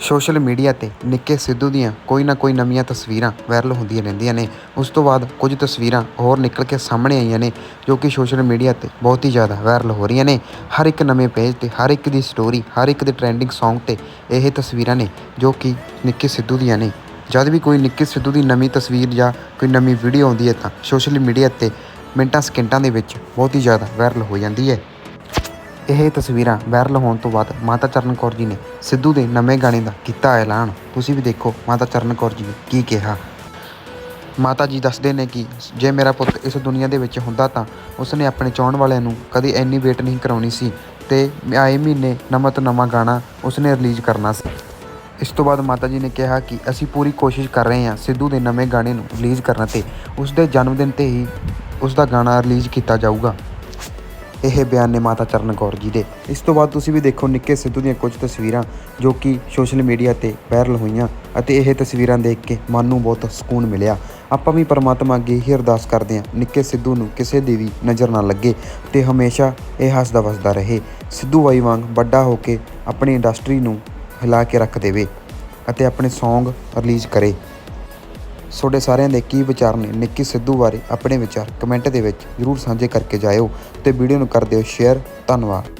Social media ਤੇ ਨਿੱਕੇ ਸਿੱਧੂ ਦੀਆਂ ਕੋਈ ਨਾ ਕੋਈ ਨਵੀਆਂ ਤਸਵੀਰਾਂ ਵਾਇਰਲ ਹੁੰਦੀਆਂ ਰਹਿੰਦੀਆਂ ਨੇ। ਉਸ ਤੋਂ ਬਾਅਦ ਕੁਝ ਤਸਵੀਰਾਂ ਹੋਰ ਨਿਕਲ ਕੇ ਸਾਹਮਣੇ ਆਈਆਂ ਨੇ, ਜੋ ਕਿ ਸੋਸ਼ਲ ਮੀਡੀਆ ਤੇ ਬਹੁਤ ਹੀ ਜ਼ਿਆਦਾ ਵਾਇਰਲ ਹੋ ਰਹੀਆਂ ਨੇ। ਹਰ ਇੱਕ ਨਵੇਂ ਪੇਜ ਤੇ, ਹਰ ਇੱਕ ਦੀ ਸਟੋਰੀ ਹਰ ਇੱਕ ਦੇ ਟ੍ਰੈਂਡਿੰਗ Song ਤੇ ਇਹ ਤਸਵੀਰਾਂ ਨੇ, ਜੋ ਕਿ ਨਿੱਕੇ ਸਿੱਧੂ ਦੀਆਂ ਨੇ। ਜਦ ਵੀ ਕੋਈ ਨਿੱਕੇ ਸਿੱਧੂ ਦੀ ਨਵੀਂ ਤਸਵੀਰ ਜਾਂ ਕੋਈ ਨਵੀਂ ਵੀਡੀਓ ਆਉਂਦੀ ਹੈ ਤਾਂ ਸੋਸ਼ਲ ਮੀਡੀਆ ਤੇ ਮਿੰਟਾਂ ਸਕਿੰਟਾਂ ਦੇ ਵਿੱਚ ਬਹੁਤ ਹੀ ਜ਼ਿਆਦਾ ਵਾਇਰਲ ਹੋ ਜਾਂਦੀ ਹੈ। ਇਹ ਤਸਵੀਰਾਂ ਵਾਇਰਲ ਹੋਣ ਤੋਂ ਬਾਅਦ ਮਾਤਾ ਚਰਨ ਕੌਰ ਜੀ ਨੇ ਸਿੱਧੂ ਦੇ ਨਵੇਂ ਗਾਣੇ ਦਾ ਕੀਤਾ ਐਲਾਨ। ਤੁਸੀਂ ਵੀ ਦੇਖੋ ਮਾਤਾ ਚਰਨ ਕੌਰ ਜੀ ਨੇ ਕੀ ਕਿਹਾ। ਮਾਤਾ ਜੀ ਦੱਸਦੇ ਨੇ ਕਿ ਜੇ ਮੇਰਾ ਪੁੱਤ ਇਸ ਦੁਨੀਆ ਦੇ ਵਿੱਚ ਹੁੰਦਾ ਤਾਂ ਉਸਨੇ ਆਪਣੇ ਚਾਹਣ ਵਾਲਿਆਂ ਨੂੰ ਕਦੇ ਇੰਨੀ ਵੇਟ ਨਹੀਂ ਕਰਾਉਣੀ ਸੀ ਤੇ ਆਏ ਮਹੀਨੇ ਨਵਾਂ ਤੋਂ ਨਵਾਂ ਗਾਣਾ ਉਸਨੇ ਰਿਲੀਜ਼ ਕਰਨਾ ਸੀ। ਇਸ ਤੋਂ ਬਾਅਦ ਮਾਤਾ ਜੀ ਨੇ ਕਿਹਾ ਕਿ ਅਸੀਂ ਪੂਰੀ ਕੋਸ਼ਿਸ਼ ਕਰ ਰਹੇ ਹਾਂ ਸਿੱਧੂ ਦੇ ਨਵੇਂ ਗਾਣੇ ਨੂੰ ਰਿਲੀਜ਼ ਕਰਨ ਤੇ ਉਸ ਦੇ ਜਨਮ ਦਿਨ ਤੇ ਹੀ ਉਸ ਦਾ ਗਾਣਾ ਰਿਲੀਜ਼ ਕੀਤਾ ਜਾਊਗਾ। ਇਹ ਬਿਆਨ ਨੇ ਮਾਤਾ ਚਰਨ ਕੌਰ ਜੀ ਦੇ। ਇਸ ਤੋਂ ਬਾਅਦ ਤੁਸੀਂ ਵੀ ਦੇਖੋ ਨਿੱਕੇ ਸਿੱਧੂ ਦੀਆਂ ਕੁਝ ਤਸਵੀਰਾਂ ਜੋ ਕਿ ਸੋਸ਼ਲ ਮੀਡੀਆ ਤੇ ਵਾਇਰਲ ਹੋਈਆਂ ਅਤੇ ਇਹ ਤਸਵੀਰਾਂ ਦੇਖ ਕੇ ਮਨ ਨੂੰ ਬਹੁਤ ਸਕੂਨ ਮਿਲਿਆ। ਆਪਾਂ ਵੀ ਪਰਮਾਤਮਾ ਅੱਗੇ ਹੀ ਅਰਦਾਸ ਕਰਦੇ ਹਾਂ, ਨਿੱਕੇ ਸਿੱਧੂ ਨੂੰ ਕਿਸੇ ਦੀ ਵੀ ਨਜ਼ਰ ਨਾ ਲੱਗੇ ਤੇ ਹਮੇਸ਼ਾ ਇਹ ਹੱਸਦਾ ਵਸਦਾ ਰਹੇ। ਸਿੱਧੂ ਬਾਈ ਵਾਂਗ ਵੱਡਾ ਹੋ ਕੇ ਆਪਣੀ ਇੰਡਸਟਰੀ ਨੂੰ ਹਿਲਾ ਕੇ ਰੱਖ ਦੇਵੇ ਅਤੇ ਆਪਣੇ Song ਰਿਲੀਜ਼ ਕਰੇ। ਤੁਹਾਡੇ ਸਾਰਿਆਂ ਦੇ ਕੀ ਵਿਚਾਰ ਨੇ? ਨਿੱਕੀ ਸਿੱਧੂ ਬਾਰੇ ਆਪਣੇ ਵਿਚਾਰ ਕਮੈਂਟ ਦੇ ਵਿੱਚ ਜਰੂਰ ਸਾਂਝੇ ਕਰਕੇ ਜਾਇਓ ਤੇ ਵੀਡੀਓ ਨੂੰ ਕਰ ਦਿਓ ਸ਼ੇਅਰ। ਧੰਨਵਾਦ।